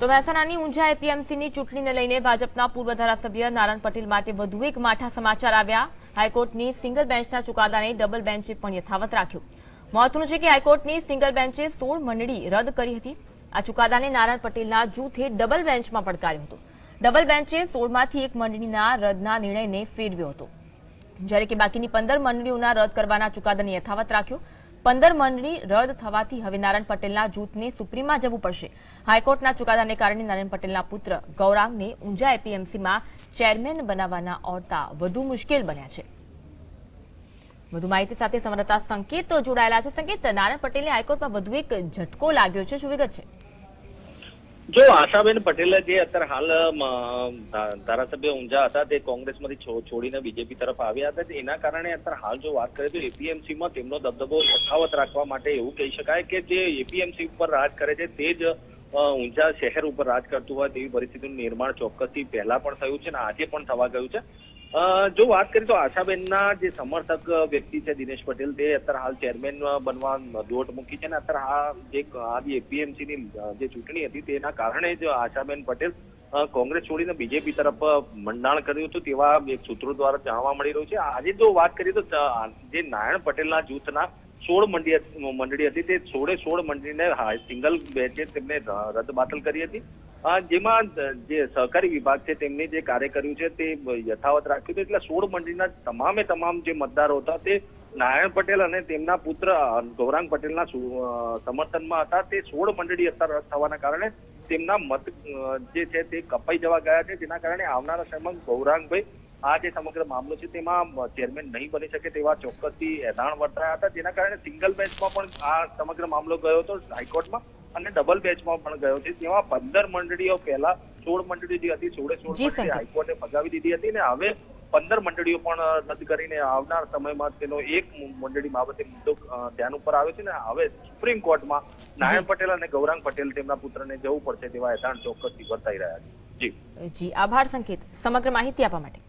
તો મહેસાણાની ઊંઝા એપીએમસીની ચૂંટણીને લઈને ભાજપના પૂર્વ ધારાસભ્ય નારાયણ પટેલ માટે વધુ એક માઠા સમાચાર આવ્યા. હાઈકોર્ટની સિંગલ બેન્ચના ચુકાદાને ડબલ બેન્ચે પણ યથાવત રાખ્યો. મહત્વનું છે કે હાઈકોર્ટની સિંગલ બેન્ચે સોળ મંડળી રદ કરી હતી. આ ચુકાદાને નારાયણ પટેલના જૂથે ડબલ બેન્ચમાં પડકાર્યો હતો. ડબલ બેન્ચે સોળમાંથી એક મંડળીના રદના નિર્ણયને ફેરવ્યો હતો. જ્યારે કે બાકીની પંદર મંડળીઓના રદ કરવાના ચુકાદાને યથાવત રાખ્યો પંદર મંડળી રદ થવાથી હવે નારાયણ પટેલના જૂથને સુપ્રીમમાં જવું પડશે. હાઈકોર્ટના ચુકાદાને કારણે નારાયણ પટેલના પુત્ર ગૌરાંગને ઊંઝા એપીએમસીમાં ચેરમેન બનાવવાના ઓરતા વધુ મુશ્કેલ બન્યા છે. વધુ માહિતી સાથે સંવાદદાતા સંકેત જોડાયેલા છે. સંકેત, નારાયણ પટેલને હાઈકોર્ટમાં વધુ એક ઝટકો લાગ્યો છે. શું વિગત છે? જો આશાબેન પટેલ જે અત્યારે હાલ ધારાસભ્ય ઊંઝા હતા, તે કોંગ્રેસમાંથી છોડીને બીજેપી તરફ આવ્યા હતા, એના કારણે અત્યારે હાલ જો વાત કરીએ તો એપીએમસી માં તેમનો દબદબો યથાવત રાખવા માટે એવું કહી શકાય કે જે એપીએમસી ઉપર રાજ કરે છે, તે જ ઊંઝા શહેર ઉપર રાજ કરતું હોય તેવી પરિસ્થિતિનું નિર્માણ ચોક્કસથી પહેલા પણ થયું છે અને આજે પણ થવા ગયું છે. જો વાત કરીએ તો આશાબેનના જે સમર્થક વ્યક્તિ છે દિનેશ પટેલ, તે અત્યારે હાલ ચેરમેન બનવા દોટ મૂકી છે અને અત્યારે આ જે આ જે ચૂંટણી હતી તેના કારણે જ આશાબેન પટેલ કોંગ્રેસ છોડીને બીજેપી તરફ મંડાણ કર્યું હતું તેવા એક સૂત્રો દ્વારા જાણવા મળી રહ્યું છે. આજે જો વાત કરીએ તો જે નારાયણ પટેલના જૂથના સોળ મંડળી મંડળી હતી તે સોળે સોળ મંડળીને સિંગલ બેચે તેમને રદબાતલ કરી હતી. જેમાં જે સહકારી વિભાગ છે તેમને જે કાર્ય કર્યું છે, તે યથાવત રાખ્યું હતું એટલે સોળ મંડળીના તમામે તમામ જે મતદારો હતા, તે નારાયણ પટેલ અને તેમના પુત્ર ગૌરાંગ પટેલના સમર્થનમાં હતા. તે સોળ મંડળી અત્યારે રદ થવાના કારણે તેમના મત જે છે, તે કપાઈ જવા ગયા છે. જેના કારણે આવનારા સમયમાં ગૌરાંગભાઈ આ જે સમગ્ર મામલો છે, તેમાં ચેરમેન નહીં બની શકે તેવા ચોક્કસથી એધાણ વર્તાયા હતા. જેના કારણે સિંગલ બેન્ચમાં પણ આ સમગ્ર મામલો ગયો હતો હાઈકોર્ટમાં. અને ડબલ બેચમાં પણ ગયો છે. તેમાં પંદર મંડળીઓ પહેલા સોળ મંડળી જે હતી સોળે સોળ મંડળી હાઈકોર્ટે ફગાવી દીધી હતી ને હવે પંદર મંડળીઓ પણ રદ કરીને આવનાર સમયમાં તેનો એક મંડળી બાબતે મુદ્દો ધ્યાન ઉપર આવે છે ને હવે સુપ્રીમ કોર્ટમાં નારાયણ પટેલ અને ગૌરાંગ પટેલ તેમના પુત્રને જવું પડશે તેવા એધાણ ચોક્કસથી વર્તાઈ રહ્યા છે. જી. જી. આભાર સંકેત. સમગ્ર માહિતી આપવા માટે.